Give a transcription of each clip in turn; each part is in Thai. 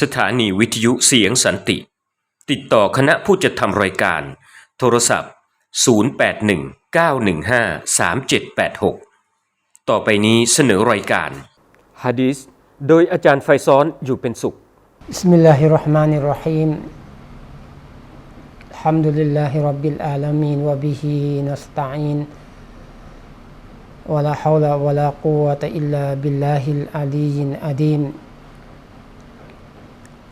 สถานีวิทยุเสียงสันติ ติดต่อคณะผู้จัดทำรายการ โทรศัพท์ 0819153786 ต่อไปนี้เสนอรายการฮะดีษโดยอาจารย์ไฟซ้อนอยู่เป็นสุข بسم الله الرحمن الرحيم الحمد لله رب العالمين وبه نستعين ولا حول ولا قوة إلا بالله العلي العظيم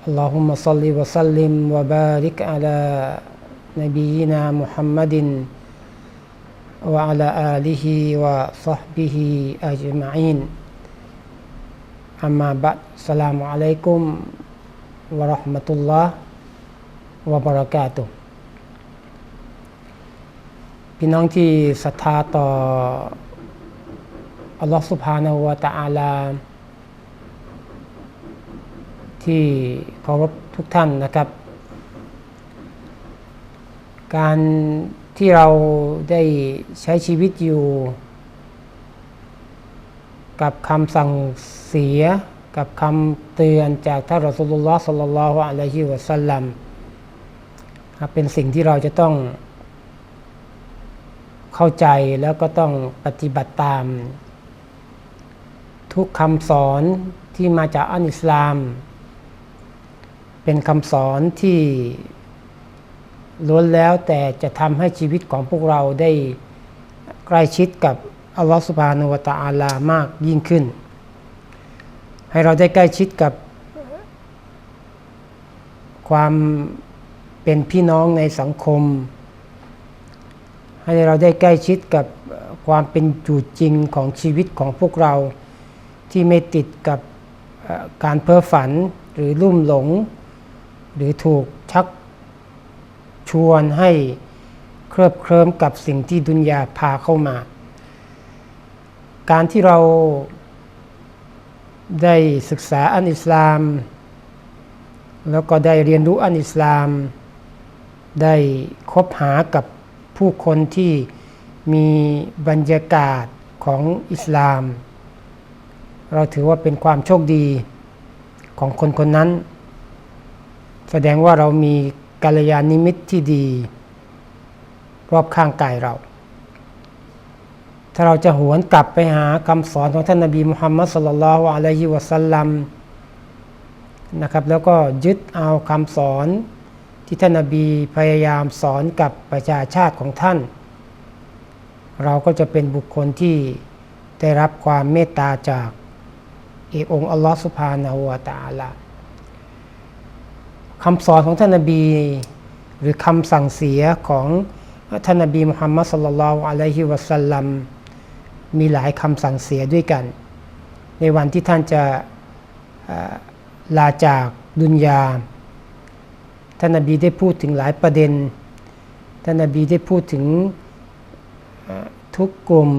اللهم صل وسلم وبارك على نبينا محمد وعلى آله وصحبه أجمعين أما بعد السلام عليكم วะเราะห์มะตุลลอฮ์วะบะเราะกาตุฮ์พี่น้องที่ศรัทธาต่ออัลลอฮ์สุบฮานะฮูวะตะอาลา ที่เคารพทุกท่านนะครับ การที่เราได้ใช้ชีวิตอยู่ กับคำสั่งเสียกับคำเตือนจากท่านรอสูลุลลอฮ์สัลลัลลอฮุอะลัยฮิวะสัลลัมเป็นสิ่งที่เราจะต้องเข้าใจแล้วก็ต้องปฏิบัติตาม ทุกคำสอนที่มาจากอันอิสลาม เป็นคำสอนที่ล้วนแล้วแต่จะทำให้ชีวิตของพวกเราได้ใกล้ชิดกับอัลลอฮฺสุบานุวะตะอาลามากยิ่งขึ้น ให้เราได้ใกล้ชิดกับความเป็นพี่น้องในสังคม ให้เราได้ใกล้ชิดกับความเป็นอยู่จริงของชีวิตของพวกเราที่ไม่ติดกับการเพ้อฝันหรือลุ่มหลง หรือถูกชักชวนให้เคลิบเคลิ้มกับสิ่งที่ดุนยาพาเข้ามา การที่เราได้ศึกษาอันอิสลาม แล้วก็ได้เรียนรู้อันอิสลาม ได้คบหากับผู้คนที่มีบรรยากาศของอิสลาม เราถือว่าเป็นความโชคดีของคนคนนั้น แสดงว่าเรามีกัลยาณมิตที่ดี รอบข้างกายเรา ถ้าเราจะหวนกลับไปหาคำสอนของท่านนบีมุฮัมมัดสุลลัลฮวอะลัยฮิวะสัลลัมนะครับแล้วก็ยึดเอาคำสอนที่ท่านนบีพยายามสอนกับประชาชาติของท่าน เราก็จะเป็นบุคคลที่ได้รับความเมตตาจากเอกองอัลลอฮฺสุภาณหัวตาละ คำสอนของท่านนบี หรือคำสั่งเสียของท่านนบีมุฮัมมัดสุลลัลอะลัยฮิวะสัลลัมมีหลายคำสั่งเสียด้วยกัน ในวันที่ท่านจะลาจากดุนยา ท่านนบีได้พูดถึงหลายประเด็น ท่านนบีได้พูดถึงทุกกลุ่ม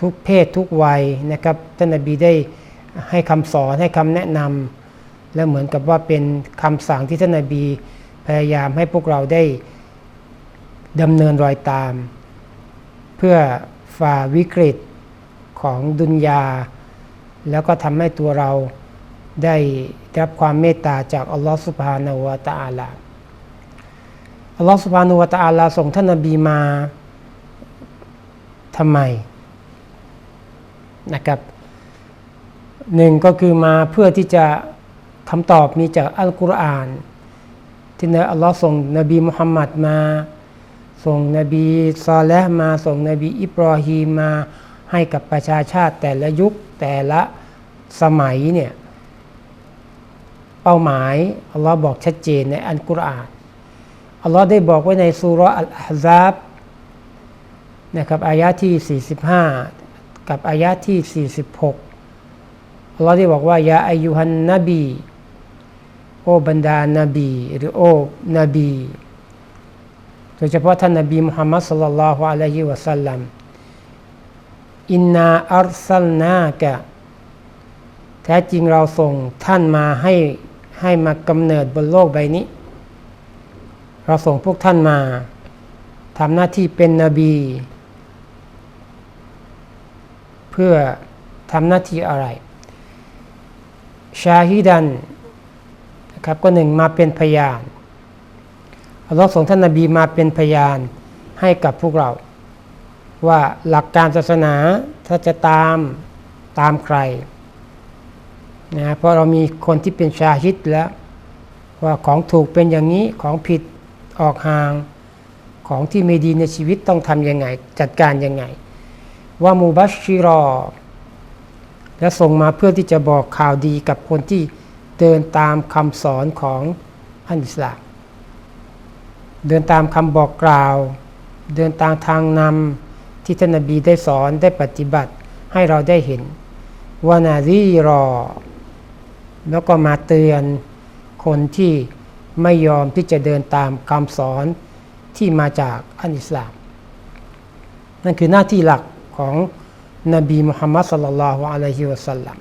ทุกเพศทุกวัยนะครับ ท่านนบีได้ให้คำสอนให้คำแนะนำ และเหมือนกับว่าเป็นคำสั่งที่ท่านนบีพยายามให้พวกเราได้ดำเนินรอยตาม เพื่อฝ่าวิกฤตของดุนยา แล้วก็ทำให้ตัวเราได้รับความเมตตาจากอัลลอฮฺสุบฮานาวะตะอาลาอัลลอฮฺสุบฮานาวะตะอาลาส่งท่านนบีมาทำไมนะครับหนึ่งก็คือมาเพื่อที่จะ คำตอบมีจากอัลกุรอาน ที่นอัลลอฮ์ส่งนบีมุฮัมมัดมา ส่งนบีซอและมา ส่งนบีอิบรอฮีมา ให้กับประชาชาติแต่ละยุคแต่ละสมัยเนี่ยเป้าหมายอัลลอฮ์บอกชัดเจนในอัลกุรอานอัลลอฮ์ได้บอกไว้ในสุรอัลอาฮซับนะครับอายะที่ 45 กับอายะที่ 46อัลลอฮ์ได้บอกว่ายาอายุฮันนบี โอบรรดานาบี หรือโอนบี โดยเฉพาะท่านนบีมุฮัมมัดสุลลัลฮุอะลัยฮิวะสัลลัมอินนาอัลซัลนากะแท้จริงเราส่งท่านมาให้ให้มากำเนิดบนโลกใบนี้ เราส่งพวกท่านมาทำหน้าที่เป็นนบี เพื่อทำหน้าที่อะไร ชาฮิดัน ครับก็หนึ่งมาเป็นพยานอัลลอฮ์ส่งท่านนบีมาเป็นพยานให้กับพวกเรา ว่าหลักการศาสนาถ้าจะตามตามใครนะเพราะเรามีคนที่เป็นชาฮิดแล้ว ว่าของถูกเป็นอย่างนี้ของผิดออกห่าง ของที่ไม่ดีในชีวิตต้องทำยังไง จัดการยังไง ว่ามูบัชชิรอ และส่งมาเพื่อที่จะบอกข่าวดีกับคนที่ เดินตามคำสอนของอันอิสลามเดินตามคำบอกกล่าว เดินตามทางนำที่ท่านนบีได้สอนได้ปฏิบัติให้เราได้เห็นวานารีรอ แล้วก็มาเตือนคนที่ไม่ยอมที่จะเดินตามคำสอนที่มาจากอันอิสลาม นั่นคือหน้าที่หลักของนบีมุฮัมมัดสัลลัลลอฮุอะลัยฮิวะสัลลัม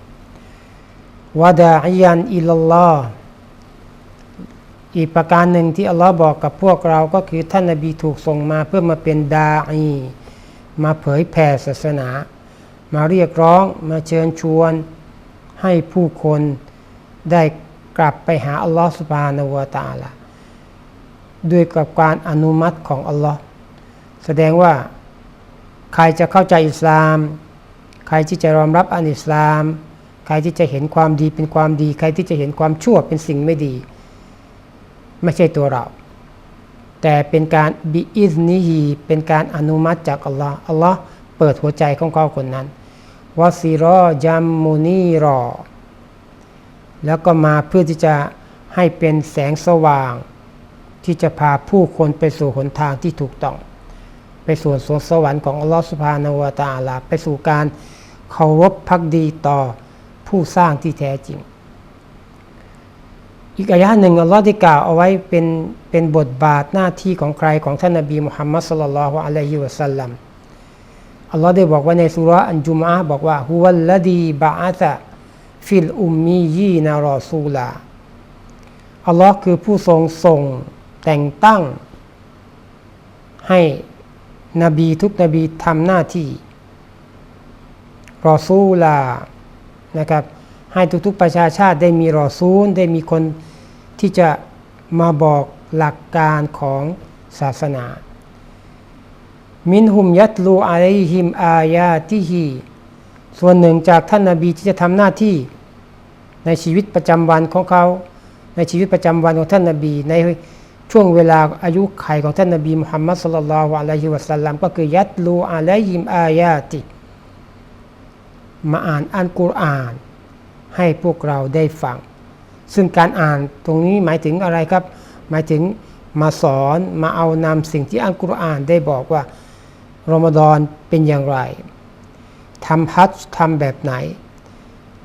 วะดาอิยันอิลลออีกประการหนึ่งที่อัลลอฮ์บอกกับพวกเราก็คือท่านนบีถูกส่งมาเพื่อมาเป็นดาอีมาเผยแผ่ศาสนา มาเรียกร้องมาเชิญชวน ให้ผู้คนได้กลับไปหาอัลลอฮ์สุบานวตาลาด้วยกับการอนุมัติของอัลลอฮ์แสดงว่าใครจะเข้าใจอิสลาม ใครที่จะยอมรับอันอิสลาม รที่จะเห็นความดีเป็นความดี ใครที่จะเห็นความชั่วเป็นสิ่งไม่ดี ไม่ใช่ตัวเรา แต่เป็นการบิอิสนิฮีเป็นการอนุมัติจากอัลลอฮ์อัลลอฮ์เปิดหัวใจของเขาคนนั้นวาซีรอจัมมูนีรอ แล้วก็มาเพื่อที่จะให้เป็นแสงสว่าง ที่จะพาผู้คนไปสู่หนทางที่ถูกต้อง ไปสู่สวนสวรรค์ของอัลลอฮฺสุภาณวตาอาลา ไปสู่การเคารพพักดีต่อ ผู้สร้างที่แท้จริง อีกอายะหนึ่งอัลลอฮ์ได้กล่าวเอาไว้เป็นเป็นบทบาทหน้าที่ของใครของท่านนบีมุฮัมมัดสุลลัลลอฮุอะลัยฮิวะสัลลัมอัลลอฮ์ได้บอกว่าในสุราอันจุมอะบอกว่าฮุวัลลดีบะอาซะฟิลอุมมียีนารอซูลาอัลลอฮ์คือผู้ทรงส่งแต่งตั้ง ให้นบีทุกนบีทำหน้าที่รอซูลา นะครับให้ทุกๆประชาชาติได้มีรอซูลได้มีคนที่จะมาบอกหลักการของศาสนา มินหุมยัตลูอะลัยฮิมอายาติฮีส่วนหนึ่งจากท่านนาบีที่จะทำหน้าที่ในชีวิตประจำวันของเขา ในชีวิตประจำวันของท่านนาบี ในช่วงเวลาอายุไขของท่านนาบีมุฮัมมัดสุลลัลลอฮุอะลัยฮิวะสัลลัมก็คือยัตลูอะลัยฮิมอายาติ มาอ่านอัลกุรอาน ให้พวกเราได้ฟัง ซึ่งการอ่านตรงนี้หมายถึงอะไรครับ หมายถึงมาสอนมาเอานำสิ่งที่อัลกุรอานได้บอกว่ารอมฎอนเป็นอย่างไรทำฮัจญ์ทำแบบไหน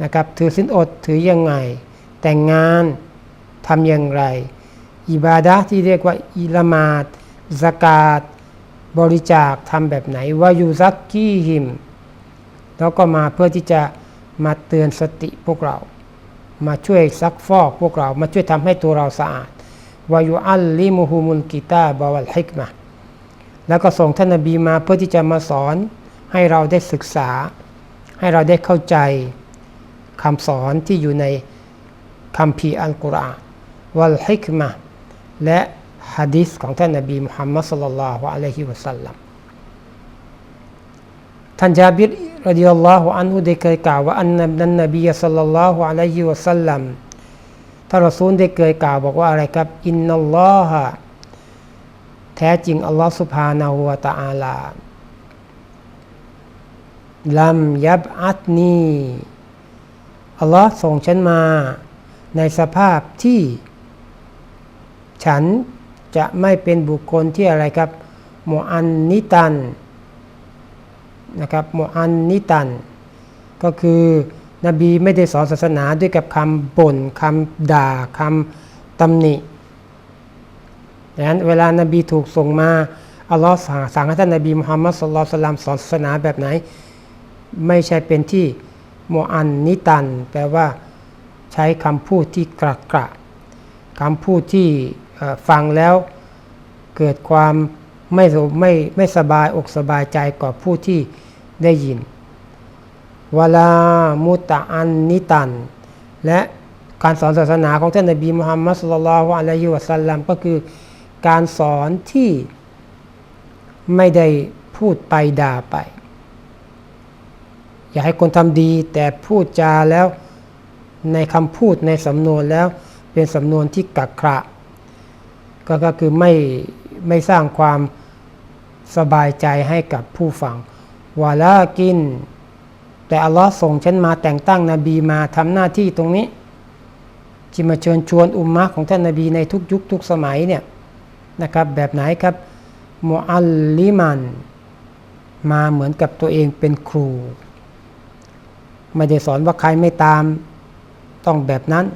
นะครับถือสินอดถือยังไง แต่งงานทำอย่างไร อิบาดะที่เรียกว่าอิละมาดสกาดบริจาคทำแบบไหนวายูซักกี้หิม แล้วก็มาเพื่อที่จะมาเตือนสติพวกเรา มาช่วยซักฟอกพวกเรา มาช่วยทำให้ตัวเราสะอาดวายุอัลลิมุฮุมุลกิตาบวัลฮิกมะแล้วก็ส่งท่านนบีมาเพื่อที่จะมาสอนให้เราได้ศึกษา ให้เราได้เข้าใจคำสอนที่อยู่ในคัมภีร์อัลกุรอานวัลฮิกมะและฮะดิษของท่านนบีมุฮัมมัดสุลลัลลอฮุอะลัยฮิวะสัลลัม ท่านจาบิรรดิยัลลอฮุอันฮุได้เคยกล่าวว่าอันนั้นนบีสัลลัลลอฮุอะลัยฮิวะสัลลัมท่านรอซูลได้เคยกล่าวบอกว่าอะไรครับ อินนัลลอฮะแท้จริงอัลลอฮ์สุภาณหัวตาอาลาลัมยับอัตนีอัลลอฮ์ส่งฉันมา ในสภาพที่ ฉันจะไม่เป็นบุคคลที่อะไรครับโมอันนิตัน นะครับโมอันนิตัน ก็คือนบีไม่ได้สอนศาสนาด้วยกับคำบ่นคำด่าคำตำหนิดังนั้นเวลานบีถูกส่งมาอัลลอฮ์สั่งให้ท่านนบีมุฮัมมัดสุลลัลสลามสอนศาสนาแบบไหน ไม่ใช่เป็นที่โมอันนิตัน แปลว่าใช้คำพูดที่กระกระคำพูดที่ฟังแล้วเกิดความไม่ไม่ไม่สบายอกสบายใจกับผู้ที่ ได้ยินวลามุตะอันนิตัน และการสอนศาสนาของท่านนบีมุฮัมมัดสุลลัลลอฮุอะลัยฮิวะสัลลัมก็คือการสอนที่ไม่ได้พูดไปด่าไป อยากให้คนทำดีแต่พูดจาแล้วในคำพูดในสำนวนแล้วเป็นสำนวนที่กักขระก็คือไม่ไม่สร้างความสบายใจให้กับผู้ฟัง วาลากิน แต่อัลลอฮ์ส่งฉันมาแต่งตั้งนบีมาทำหน้าที่ตรงนี้ที่มาเชิญชวนอุมมะของท่านนบีในทุกยุคทุกสมัยเนี่ยนะครับแบบไหนครับมุอัลลิมันมาเหมือนกับตัวเองเป็นครู ไม่ได้สอนว่าใครไม่ตามต้องแบบนั้น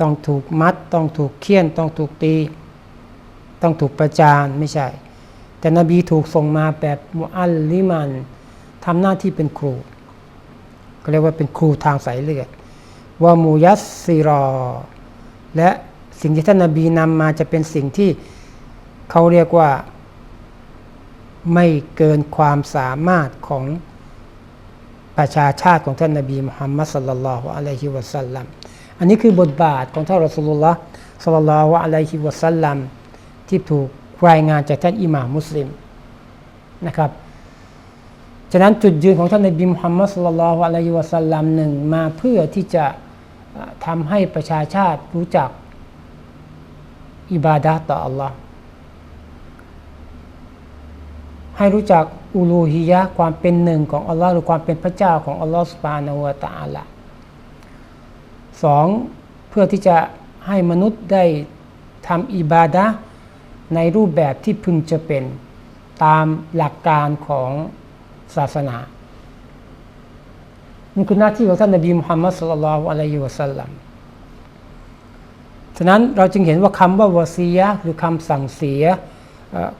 ต้องถูกมัด ต้องถูกเคี่ยน ต้องถูกตี ต้องถูกประจานไม่ใช่ แต่นบีถูกส่งมาแบบมุอัลลิมัน ทำหน้าที่เป็นครู ก็เรียกว่าเป็นครูทางสายเลือดว่ามูยัสซีรอ และสิ่งที่ท่านนบีนำมาจะเป็นสิ่งที่เขาเรียกว่าไม่เกินความสามารถของประชาชาติของท่านนบีมุฮัมมัดสัลลัลลอฮุอะลัยฮิวะสัลลัมอันนี้คือบทบาทของท่านรอสูลุลลอฮ์สัลลัลลอฮุอะลัยฮิวะสัลลัมที่ถูกรายงานจากท่านอิหม่ามุสลิมนะครับ ฉะนั้นจุดยืนของท่านนบีมุฮัมมัดสุลลัลอฮุอะลัยฮิวะสัลลัมหนึ่งมาเพื่อที่จะทำให้ประชาชาติรู้จักอิบาดะต่ออัลลอฮ์ให้รู้จักอูลูฮิยะความเป็นหนึ่งของอัลลอฮ์หรือความเป็นพระเจ้าของอัลลอฮ์สุบานะฮูวะตะอาลาสองเพื่อที่จะให้มนุษย์ได้ทำอิบาดะในรูปแบบที่พึงจะเป็นตามหลักการของ ศาสนา นี่คือหน้าที่ของท่านนบีมุฮัมมัดสุลลัลฮุอะลัยฮิวะสัลลัมฉะนั้นเราจึงเห็นว่าคำว่าวาซียะหรือคำสั่งเสีย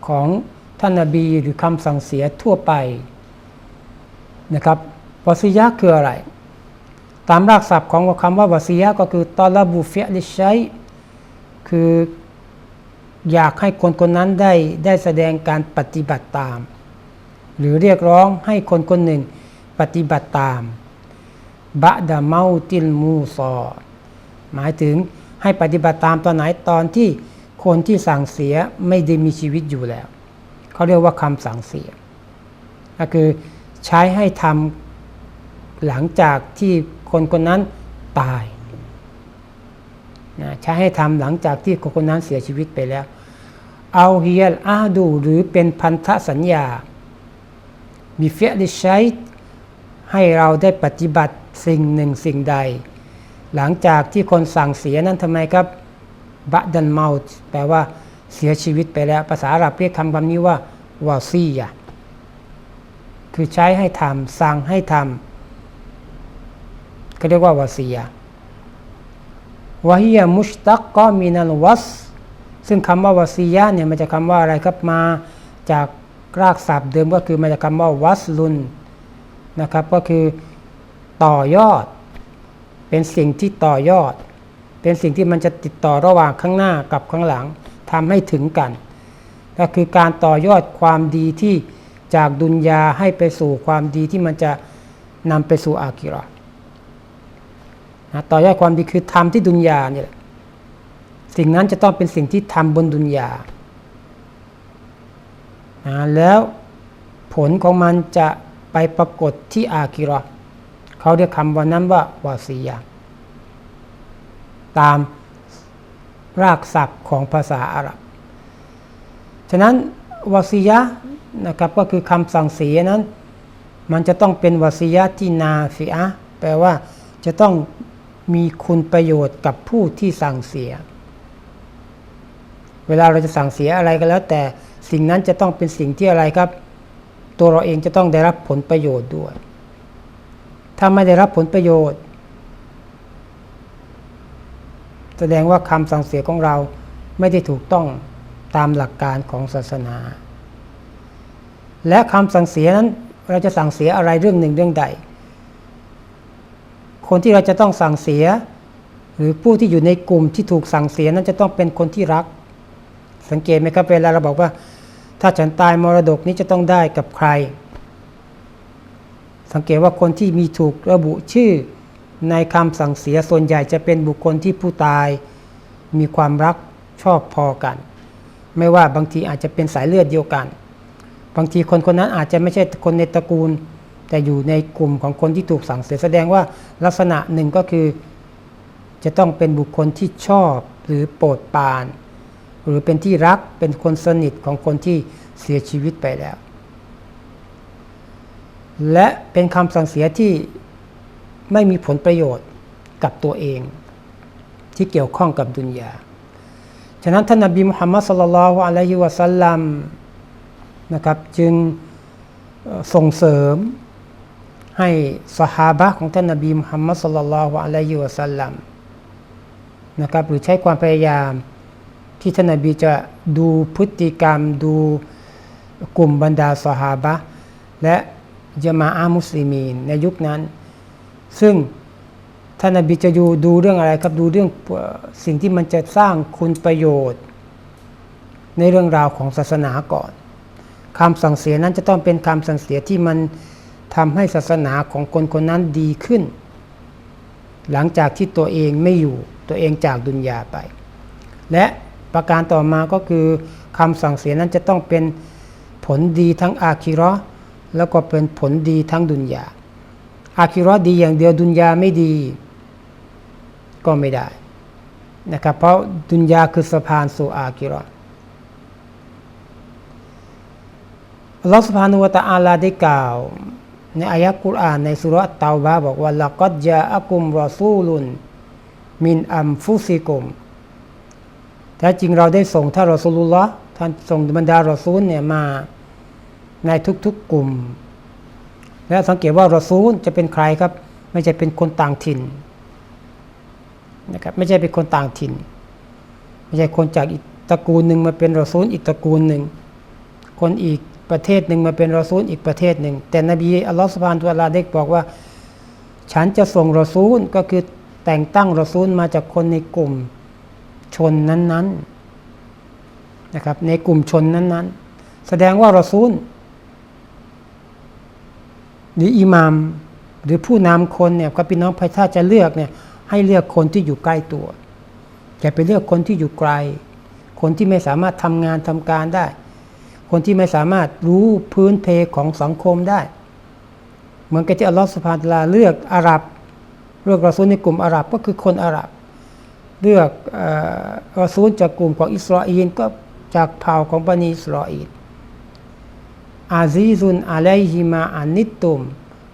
ของท่านนบีหรือคำสั่งเสียทั่วไปนะครับวาซียะคืออะไร ตามรากศัพท์ของคำว่าวาซียะก็คือตอลบูฟิลิชัยคืออยากให้คนคนนั้นได้ได้แสดงการปฏิบัติตาม หรือเรียกร้องให้คนคนหนึ่งปฏิบัติตามบะดาเมาติลมูซอหมายถึงให้ปฏิบัติตามตอนไหนตอนที่คนที่สั่งเสียไม่ได้มีชีวิตอยู่แล้ว เขาเรียกว่าคำสั่งเสีย ก็คือใช้ให้ทำหลังจากที่คนคนนั้นตายนะใช้ให้ทำหลังจากที่คนคนนั้นเสียชีวิตไปแล้ว เอาเฮียลอาดูหรือเป็นพันธสัญญา มีเฟียดิใช้ให้เราได้ปฏิบัติสิ่งหนึ่งสิ่งใด หลังจากที่คนสั่งเสียนั้นทำไมครับบะดันเมาแปลว่าเสียชีวิตไปแล้ว ภาษาอาหรับเรียกคำคำนี้ว่าวาซียะคือใช้ให้ทำสั่งให้ทำก็เรียกว่าวาซียะวะฮียมุชตักก็มีนัลวัสซึ่งคำว่าวาซียะเนี่ยมันจะคำว่าอะไรครับมาจาก รากศัพท์เดิมก็คือมาจากคำว่าวัสลุนนะครับ ก็คือต่อยอด เป็นสิ่งที่ต่อยอด เป็นสิ่งที่มันจะติดต่อระหว่างข้างหน้ากับข้างหลังทำให้ถึงกัน ก็คือการต่อยอดความดีที่จากดุนยาให้ไปสู่ความดีที่มันจะนำไปสู่อาคิราะนะต่อยอดความดีคือทำที่ดุนยาเนี่ยสิ่งนั้นจะต้องเป็นสิ่งที่ทำบนดุนยา แล้วผลของมันจะไปปรากฏที่อาคิราเขาเรียกคำว่านั้นว่าวาซียาตามรากศัพท์ของภาษาอาหรับ ฉะนั้นวาซียะนะครับก็คือคำสั่งเสียนั้น มันจะต้องเป็นวาซียะที่นาฟิอะแปลว่าจะต้องมีคุณประโยชน์กับผู้ที่สั่งเสีย เวลาเราจะสั่งเสียอะไรก็แล้วแต่ สิ่งนั้นจะต้องเป็นสิ่งที่อะไรครับ ตัวเราเองจะต้องได้รับผลประโยชน์ด้วย ถ้าไม่ได้รับผลประโยชน์ แสดงว่าคำสั่งเสียของเราไม่ได้ถูกต้องตามหลักการของศาสนา และคำสั่งเสียนั้นเราจะสั่งเสียอะไรเรื่องหนึ่งเรื่องใด คนที่เราจะต้องสั่งเสีย หรือผู้ที่อยู่ในกลุ่มที่ถูกสั่งเสียนั้นจะต้องเป็นคนที่รัก สังเกตไหมครับเวลาเราบอกว่า ถ้าฉันตายมรดกนี้จะต้องได้กับใคร สังเกตว่าคนที่มีถูกระบุชื่อในคำสั่งเสียส่วนใหญ่จะเป็นบุคคลที่ผู้ตายมีความรักชอบพอกัน ไม่ว่าบางทีอาจจะเป็นสายเลือดเดียวกัน บางทีคนคนนั้นอาจจะไม่ใช่คนในตระกูล แต่อยู่ในกลุ่มของคนที่ถูกสั่งเสียแสดงว่าลักษณะหนึ่งก็คือ จะต้องเป็นบุคคลที่ชอบหรือโปรดปราน หรือเป็นที่รักเป็นคนสนิทของคนที่เสียชีวิตไปแล้ว และเป็นคำสั่งเสียที่ไม่มีผลประโยชน์กับตัวเอง ที่เกี่ยวข้องกับดุนยา ฉะนั้นท่านนบีมุฮัมมัดสลลัลลอฮุอะลัยฮิวะสัลลัมนะครับจึงส่งเสริมให้สหาบะของท่านนบีมุฮัมมัดสลลัลลอฮุอะลัยฮิวะสัลลัมนะครับหรือใช้ความพยายาม ที่ท่านนบีจะดูพฤติกรรมดูกลุ่มบรรดาสหาบะและจามาอามุสลิมีนในยุคนั้น ซึ่งท่านนบีจะดูดูเรื่องอะไรครับดูเรื่องสิ่งที่มันจะสร้างคุณประโยชน์ ในเรื่องราวของศาสนาก่อนคำสั่งเสียนั้นจะต้องเป็นคำสั่งเสียที่มันทำให้ศาสนาของคนคนนั้นดีขึ้น หลังจากที่ตัวเองไม่อยู่ตัวเองจากดุนยาไป และ ประการต่อมาก็คือคำสั่งเสียนั้นจะต้องเป็นผลดีทั้งอาคิราะห์แล้วก็เป็นผลดีทั้งดุนยาอาคิราะห์ดีอย่างเดียวดุนยาไม่ดีก็ไม่ได้นะครับเพราะดุนยาคือสะพานสู่อาคิรอัลลอฮฺสุบฮานุวตะอาลาได้กล่าว ในอายะกุรอานในสุรษเตาบะบอกว่าละกัดจาอะกุมรอซูลุน มินอัมฟุซิกุม แท้จริงเราได้ส่งท่านรอซูลุลลอท่านส่งบรรดารอซูลเนี่ยมาในทุกๆกลุ่ม และสังเกตว่ารอซูลจะเป็นใครครับ ไม่ใช่เป็นคนต่างถิ่นนะครับไม่ใช่เป็นคนต่างถิ่น ไม่ใช่คนจากอีกตระกูลหนึ่งมาเป็นรอซูลอีกตระกูลหนึ่ง คนอีกประเทศหนึ่งมาเป็นรอซูลอีกประเทศหนึ่ง แต่นบีอัลลอฮฺสุบานตุวลาได้บอกว่า ฉันจะส่งรอซูลก็คือแต่งตั้งรอซูลมาจากคนในกลุ่ม ชนนั้นๆนะครับ ในกลุ่มชนนั้น ๆ แสดงว่ารอซูล หรืออิหมาม หรือผู้นำคนเนี่ยก็พี่น้องพระถ้าจะเลือกเนี่ยให้เลือกคนที่อยู่ใกล้ตัวอย่าไปเลือกคนที่อยู่ไกล คนที่ไม่สามารถทำงานทำการได้ คนที่ไม่สามารถรู้พื้นเพของสังคมได้เหมือนกับที่อัลลอฮฺสุบฮานะฮูวะตลาเลือกอาหรับเลือกรอซูลในกลุ่มอาหรับก็คือคนอาหรับ เลือกเออรอซูลจากกลุ่มของอิสราเอลก็จากเผ่าของบันิอิสราเอลอาซีซุนอะลัยฮิมาอานิตตุม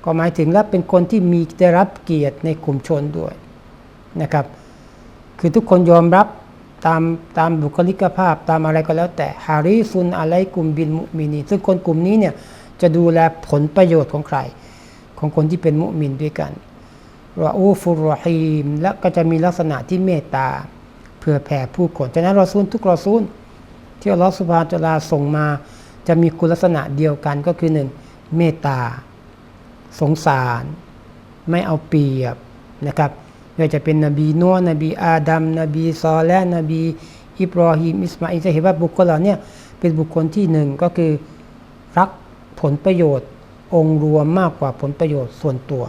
ก็หมายถึงและเป็นคนที่มีได้รับเกียรติในกลุ่มชนด้วยนะครับ คือทุกคนยอมรับตามตามบุคลิกภาพตามอะไรก็แล้วแต่ฮาริซุนอะลัยกุมบินมุมินีซึ่งคนกลุ่มนี้เนี่ยจะดูแลผลประโยชน์ของใคร ของคนที่เป็นมุมินด้วยกัน รออูฟุรอฮีม และก็จะมีลักษณะที่เมตตาเพื่อแผ่ผู้คนฉะนั้นรอซูลทุกรอซูลที่อัลลอฮฺสุบฮานะฮูวะตะลาส่งมา จะมีคุณลักษณะเดียวกันก็คือหนึ่งเมตตา สงสาร ไม่เอาเปรียบนะครับไม่ว่าจะเป็นนบีนัวนบีอาดัมนบีซอและนบี อิบรอฮิมอิสมาอิลจะเห็นว่าบุคคลเหล่านี้เป็นบุคคลที่หนึ่งก็คือรักผลประโยชน์ องค์รวมมากกว่าผลประโยชน์ส่วนตัว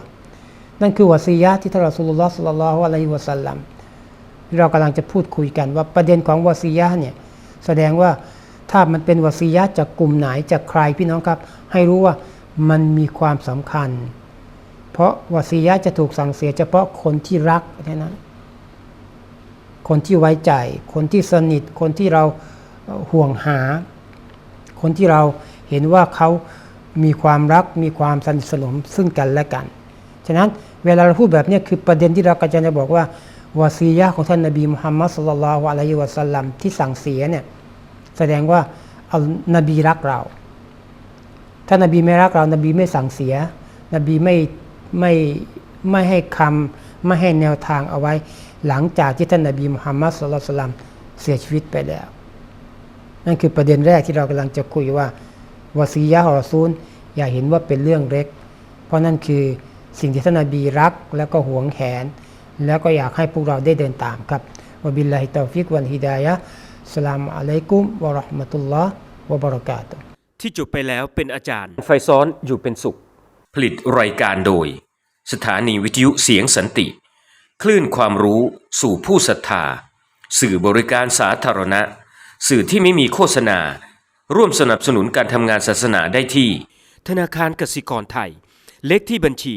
นั่นคือวะซียะที่ท่านรอสูลุลลอฮ์ศ็อลลัลฮุอะลัยฮิวะสัลลัมที่เรากำลังจะพูดคุยกันว่าประเด็นของวะซียะเนี่ยแสดงว่าถ้ามันเป็นวะซียะจากกลุ่มไหนจากใครพี่น้องครับ ให้รู้ว่ามันมีความสำคัญ เพราะวะซียะจะถูกสั่งเสียเฉพาะคนที่รักเท่านั้น คนที่ไว้ใจ คนที่สนิท คนที่เราห่วงหา คนที่เราเห็นว่าเขามีความรักมีความสนิทสนมซึ่งกันและกัน ฉะนั้นเวลาเราพูดแบบนี้คือประเด็นที่เรากำลังจะบอกว่าวาซียะของท่านนบีมุฮัมมัดสุลลัลลอฮุอะลัยฮิวะสัลลัมที่สั่งเสียเนี่ยแสดงว่าเอานบีรักเรา ถ้านบีไม่รักเรา นบีไม่สั่งเสีย นบีไม่ไม่ไม่ให้คำไม่ให้แนวทางเอาไว้ หลังจากที่ท่านนบีมุฮัมมัดสุลลัลสลัมเสียชีวิตไปแล้ว นั่นคือประเด็นแรกที่เรากำลังจะคุยว่าวาซียะห์ขอรซูลอย่าเห็นว่าเป็นเรื่องเล็ก เพราะนั่นคือ สิ่งที่ท่านนบีรัก แล้วก็หวงแหน แล้วก็อยากให้พวกเราได้เดินตามครับวบิลลาฮิตอฟิกวันฮิดายะสลามอะลัยกุมวะราะห์มะตุลลอฮ์วะบะเราะกาตุที่จบไปแล้วเป็นอาจารย์ ไฟซ้อนอยู่เป็นสุข ผลิตรายการโดย สถานีวิทยุเสียงสันติ คลื่นความรู้สู่ผู้ศรัทธา สื่อบริการสาธารณะ สื่อที่ไม่มีโฆษณา ร่วมสนับสนุนการทำงานศาสนาได้ที่ ธนาคารกสิกรไทย เลขที่บัญชี